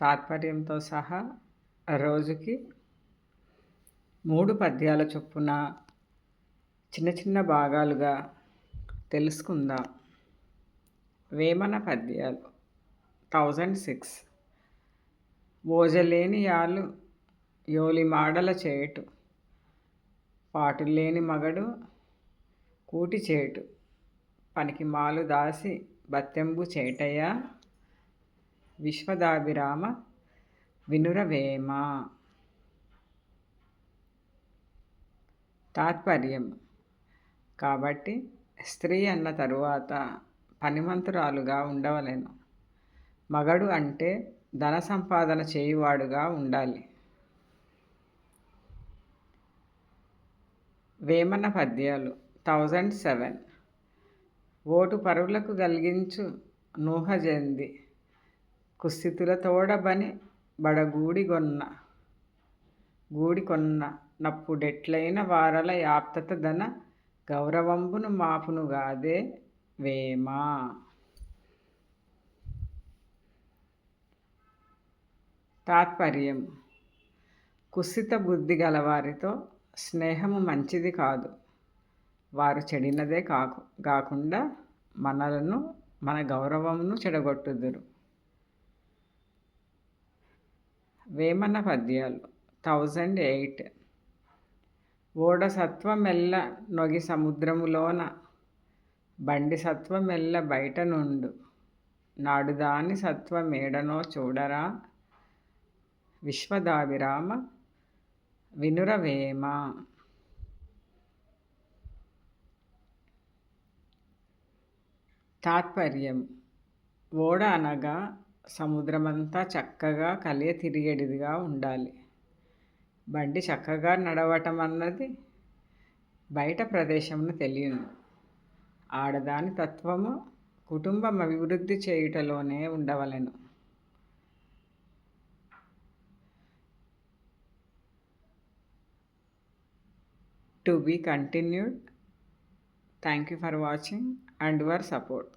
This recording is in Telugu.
తాత్పర్యంతో సహా రోజుకి మూడు పద్యాల చొప్పున చిన్న చిన్న భాగాలుగా తెలుసుకుందాం. వేమన పద్యాలు. Thousand six. ఓజలేని యాలు యోలి మాడల చేటు. పాటులేని మగడు కూటి చేటు. పనికి మాలు దాసి బత్తెంబు చేటయ్యా. విశ్వదాభిరామ వినురవేమ. తాత్పర్యం. కాబట్టి స్త్రీ అన్న తరువాత పనిమంతురాలుగా ఉండవలెను. మగడు అంటే ధన సంపాదన చేయువాడుగా ఉండాలి. వేమన పద్యాలు థౌజండ్ సెవెన్. ఓటు పరువులకు కలిగించు నూహజంది. కుస్థితుల తోడబని గూడి కొన్న నప్పుడెట్లైన వారల యాప్తత ధన గౌరవంబును మాపునుగాదే వేమా. తాత్పర్యం. కుసిత బుద్ధి గలవారితో స్నేహము మంచిది కాదు. వారు చెడినదే కాకు కాకుండా మనలను మన గౌరవమును చెడగొట్టుదురు. వేమన పద్యాలు. Thousand eight. ఓడ సత్వమెల్ల నొగి సముద్రములోన బండి సత్వమెల్ల బయట నుండు నాడు దాని సత్వమేడనో చూడరా విశ్వదాభిరామ వినురవేమ. తాత్పర్యం. ఓడ అనగా సముద్రమంతా చక్కగా కలియ తిరిగేడిదిగా ఉండాలి. బండి చక్కగా నడవటం అన్నది బయట ప్రదేశమును తెలియను ఆడదాని తత్వము కుటుంబం అభివృద్ధి చేయుటలోనే ఉండవలెను. To be continued. Thank you for watching and your support.